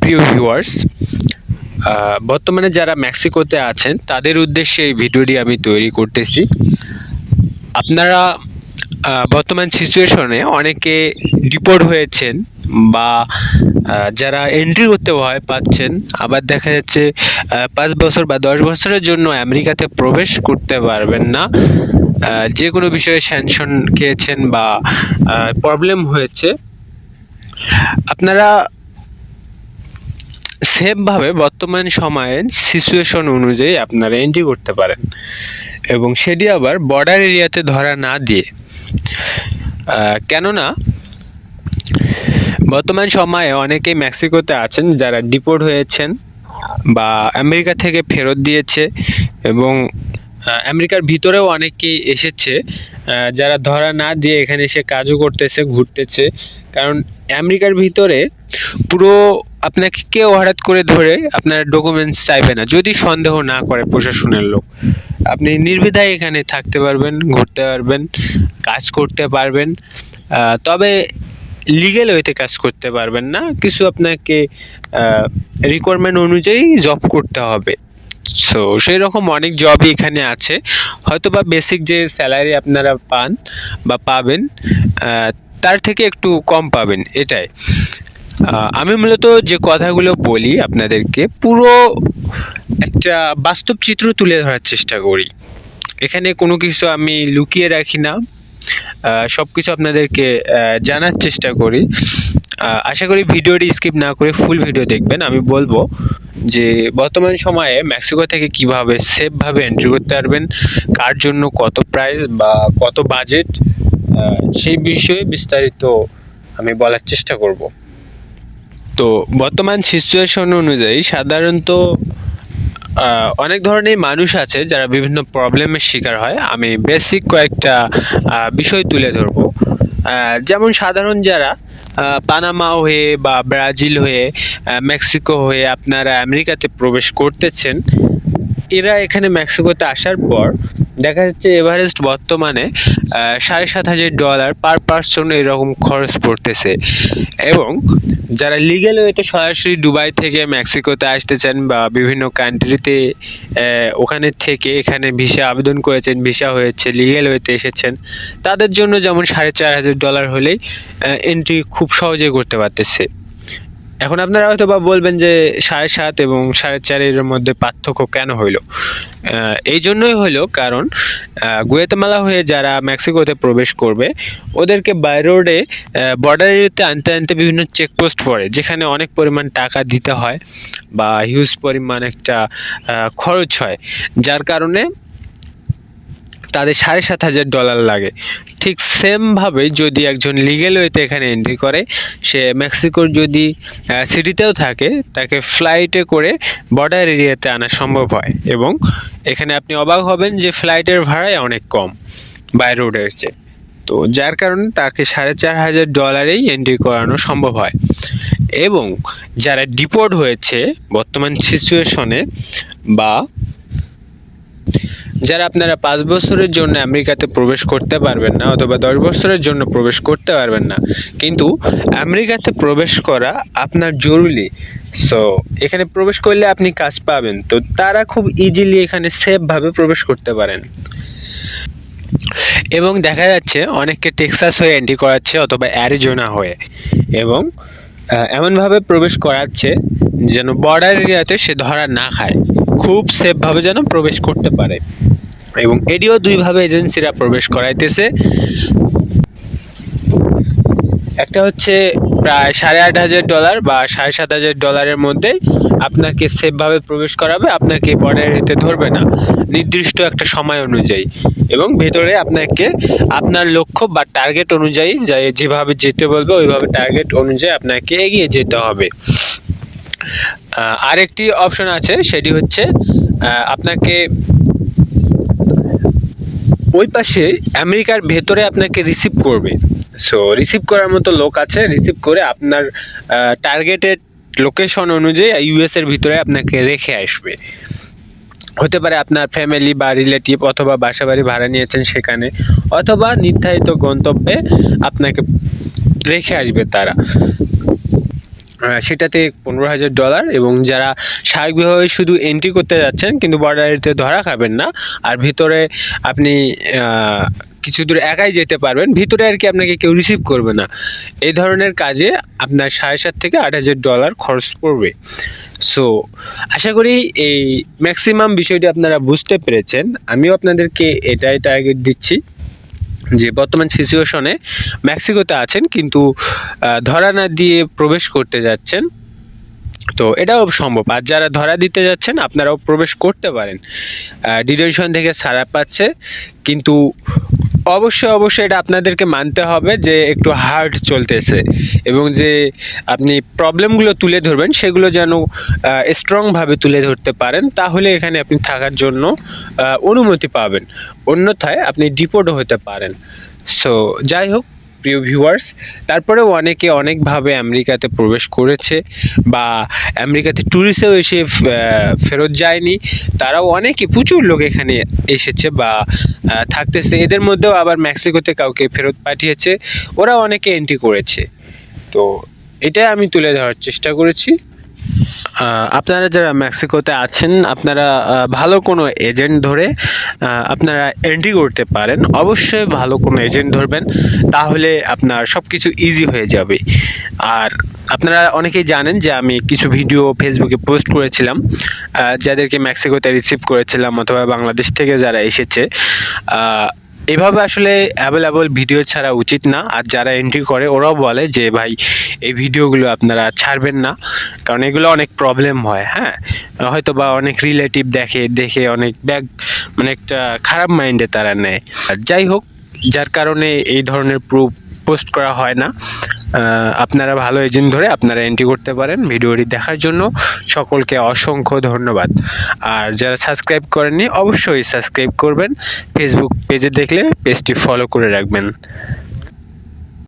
প্রিয় ভিউয়ার্স বর্তমানে যারা মেক্সিকোতে আছেন, তাদের উদ্দেশ্যে এই ভিডিওটি আমি তৈরি করতেছি। আপনারা বর্তমান সিচুয়েশনে অনেকে ডিপোর্ট হয়েছেন বা যারা এন্ট্রি করতে ভয় পাচ্ছেন, আবার দেখা যাচ্ছে পাঁচ বছর বা দশ বছরের জন্য আমেরিকাতে প্রবেশ করতে পারবেন না। যে কোনো বিষয়ে স্যাংশন খেয়েছেন বা প্রবলেম হয়েছে। আপনারা সেমভাবে বর্তমান সময়ে সিচুয়েশন অনুযায়ী আপনারা এন্ট্রি করতে পারেন। এবং সেটি আবার বর্ডার এরিয়াতে ধরা না দিয়ে। কেননা, বর্তমান সময়ে অনেকেই মেক্সিকোতে আছেন, যারা ডিপোর্ট হয়েছেন বা আমেরিকা থেকে ফেরত দিয়েছে এবং আমেরিকার ভিতরেও অনেকেই এসেছে যারা ধরা না দিয়ে এখানে এসে কাজও করতেছে, ঘুরতেছে। কারণ আমেরিকার ভিতরে পুরো আপনাকে কেউ হঠাৎ করে ধরে আপনার ডকুমেন্টস চাইবে না, যদি সন্দেহ না করে প্রশাসনের লোক। আপনি নির্বিধায় এখানে থাকতে পারবেন, ঘুরতে পারবেন, কাজ করতে পারবেন তবে লিগেল ওয়েতে কাজ করতে পারবেন না। কিছু আপনাকে রিকোয়ারমেন্ট অনুযায়ী জব করতে হবে। সো সেই রকম অনেক জবই এখানে আছে। হয়তো বা বেসিক যে স্যালারি আপনারা পান বা পাবেন তার থেকে একটু কম পাবেন, এটাই। আমি মূলত যে কথাগুলো বলি আপনাদেরকে, পুরো একটা বাস্তব চিত্র তুলে ধরার চেষ্টা করি। এখানে কোনো কিছু আমি লুকিয়ে রাখি না। সব কিছু আপনাদেরকে জানার চেষ্টা করি। আশা করি ভিডিওটি স্কিপ না করে ফুল ভিডিও দেখবেন, আমি বলব। যে বর্তমান সময়ে মেক্সিকো থেকে কীভাবে সেফভাবে এন্ট্রি করতে পারবেন, কার জন্য কত প্রাইস বা কত বাজেট সেই বিষয়ে বিস্তারিত আমি বলার চেষ্টা করব। তো বর্তমান সিচুয়েশন অনুযায়ী সাধারণত অনেক ধরনের মানুষ আছে যারা বিভিন্ন প্রবলেমের শিকার হয়। আমি বেসিক কয়েকটা বিষয় তুলে ধরবো। যেমন সাধারণ যারা পানামা হয়ে বা ব্রাজিল হয়ে মেক্সিকো হয়ে আপনারা আমেরিকাতে প্রবেশ করতেছেন, এরা এখানে মেক্সিকোতে আসার পর দেখা যাচ্ছে এভারেস্ট বর্তমানে সাড়ে সাত হাজার ডলার পার পার্সন এরকম খরচ পড়তেছে। এবং যারা লিগেল ওয়েতে সরাসরি দুবাই থেকে মেক্সিকোতে আসতে চান বা বিভিন্ন কান্ট্রিতে ওখানে থেকে এখানে ভিসা আবেদন করেছেন ভিসা হয়েছে লিগেল ওয়েতে এসেছেন, তাদের জন্য যেমন সাড়ে চার হাজার ডলার হলেই এন্ট্রি খুব সহজেই করতে পারতেছে। এখন আপনারা হয়তো বা বলবেন যে সাড়ে সাত এবং সাড়ে চারের মধ্যে পার্থক্য কেন হইল? এই জন্যই হইল কারণ গুয়েতমালা হয়ে যারা মেক্সিকোতে প্রবেশ করবে, ওদেরকে বাই রোডে বর্ডার এরিয়াতে আনতে আনতে বিভিন্ন চেকপোস্ট পড়ে, যেখানে অনেক পরিমাণ টাকা দিতে হয় বা হিউজ পরিমাণ একটা খরচ হয়। যার কারণে তাদের সাড়ে সাত হাজার ডলার লাগে। ঠিক সেমভাবে যদি একজন লিগেল ওয়েতে এখানে এন্ট্রি করে, সে মেক্সিকোর যদি সিটিতেও থাকে, তাকে ফ্লাইটে করে বর্ডার এরিয়াতে আনা সম্ভব হয় এবং এখানে আপনি অবাক হবেন যে ফ্লাইটের ভাড়াই অনেক কম বাই রোডের চেয়ে। তো যার কারণে তাকে সাড়ে চার হাজার ডলারেই এন্ট্রি করানো সম্ভব হয়। এবং যারা ডিপোর্ট হয়েছে বর্তমান সিচুয়েশনে বা যারা আপনারা পাঁচ বছরের জন্য আমেরিকাতে প্রবেশ করতে পারবেন না অথবা দশ বছরের জন্য প্রবেশ করতে পারবেন না, কিন্তু আমেরিকাতে প্রবেশ করা আপনার জরুরি। সো এখানে প্রবেশ করলে আপনি কাজ পাবেন। তো তারা খুব ইজিলি এখানে সেফভাবে প্রবেশ করতে পারেন। এবং দেখা যাচ্ছে অনেককে টেক্সাস হয়ে এন্ট্রি করাচ্ছে অথবা অ্যারিজোনা হয়ে। এবং এমনভাবে প্রবেশ করাচ্ছে যেন বর্ডার এরিয়াতে সে ধরা না খায়। খুব সেফভাবে যেন প্রবেশ করতে পারে। এবং এটিও দুইভাবে এজেন্সিরা প্রবেশ করাইতেছে। একটা হচ্ছে প্রায় সাড়ে আট হাজার ডলার বা সাড়ে সাত হাজার ডলারের মধ্যে আপনাকে সেফভাবে প্রবেশ করাবে, আপনাকে বর্ডার এরিয়াতে ধরবে না। নির্দিষ্ট একটা সময় অনুযায়ী। এবং ভেতরে আপনাকে আপনার লক্ষ্য বা টার্গেট অনুযায়ী যেভাবে যেতে বলবে, ওইভাবে টার্গেট অনুযায়ী আপনাকে এগিয়ে যেতে হবে। আরেকটি অপশন আছে, সেটি হচ্ছে আপনাকে ওই পাশে আমেরিকার ভেতরে আপনাকে রিসিভ করবে। সো রিসিভ করার মতো লোক আছে রিসিভ করে আপনার টার্গেটেড লোকেশন অনুযায়ী ইউএস এর ভিতরে আপনাকে রেখে আসবে। হতে পারে আপনার ফ্যামিলি বা রিলেটিভ অথবা বাসা বাড়ি ভাড়া নিয়েছেন সেখানে, অথবা নির্ধারিত গন্তব্যে আপনাকে রেখে আসবে তারা। সেটাতে পনেরো হাজার ডলার এবং যারা স্বাভাবিকভাবে শুধু এন্ট্রি করতে যাচ্ছেন, কিন্তু বর্ডারিতে ধরা খাবেন না। আর ভিতরে আপনি কিছু দূর একাই যেতে পারবেন, ভিতরে আর কি আপনাকে কেউ রিসিভ করবে না। এই ধরনের কাজে আপনার সাড়ে সাত থেকে আট হাজার ডলার খরচ পড়বে। সো আশা করি এই ম্যাক্সিমাম বিষয়টি আপনারা বুঝতে পেরেছেন। আমিও আপনাদেরকে এটাই টার্গেট দিচ্ছি। যে বর্তমান সিচুয়েশনে মেক্সিকোতে আছেন, কিন্তু ধরা না দিয়ে প্রবেশ করতে যাচ্ছেন। তো এটাও সম্ভব। আর যারা ধরা দিতে যাচ্ছেন, আপনারাও প্রবেশ করতে পারেন। ডিটেনশন থেকে ছাড়া পাচ্ছে। কিন্তু অবশ্যই অবশ্যই এটা আপনাদেরকে মানতে হবে যে একটু হার্ড চলতেছে এবং যে আপনি প্রবলেমগুলো তুলে ধরবেন, সেগুলো যেন স্ট্রংভাবে তুলে ধরতে পারেন, তাহলে এখানে আপনি থাকার জন্য অনুমতি পাবেন। অন্যথায় আপনি ডিপোর্টও হতে পারেন। সো যাই হোক প্রিয় ভিউয়ার্স তারপরেও অনেকে অনেকভাবে আমেরিকাতে প্রবেশ করেছে বা আমেরিকাতে ট্যুরিস্টেও এসে ফেরত যায়নি। তারাও অনেকে, প্রচুর লোক এখানে এসেছে বা থাকতেছে। এদের মধ্যেও আবার মেক্সিকোতে কাউকে ফেরত পাঠিয়েছে। ওরা অনেকে এন্ট্রি করেছে। তো এটাই আমি তুলে ধরার চেষ্টা করেছি। আপনারা যারা মেক্সিকোতে আছেন, আপনারা ভালো কোনো এজেন্ট ধরে আপনারা এন্ট্রি করতে পারেন। অবশ্যই ভালো কোনো এজেন্ট ধরবেন, তাহলে আপনার সব কিছু ইজি হয়ে যাবে। আর আপনারা অনেকেই জানেন যে আমি কিছু ভিডিও ফেসবুকে পোস্ট করেছিলাম যাদেরকে মেক্সিকোতে রিসিভ করেছিলাম, অথবা বাংলাদেশ থেকে যারা এসেছে এভাবে আসলে অ্যাভেলেবল ভিডিও ছাড়া উচিত না। আর যারা এন্ট্রি করে, ওরাও বলে যে, ভাই, এই ভিডিওগুলো আপনারা ছাড়বেন না। কারণ এগুলো অনেক প্রবলেম হয় হ্যাঁ? হয়তো বা অনেক রিলেটিভ দেখে দেখে অনেক ব্যাগ মানে একটা খারাপ মাইন্ডে তারা নেয়। আর যাই হোক, যার কারণে এই ধরনের প্রুফ পোস্ট করা হয় না। আপনারা ভালো এজেন্ট ধরে আপনারা এন্ট্রি করতে পারেন ভিডিওটি দেখার জন্য। সকলকে অসংখ্য ধন্যবাদ। আর যারা সাবস্ক্রাইব করেননি, অবশ্যই সাবস্ক্রাইব করবেন। ফেসবুক পেজে দেখলে পেজটি ফলো করে রাখবেন।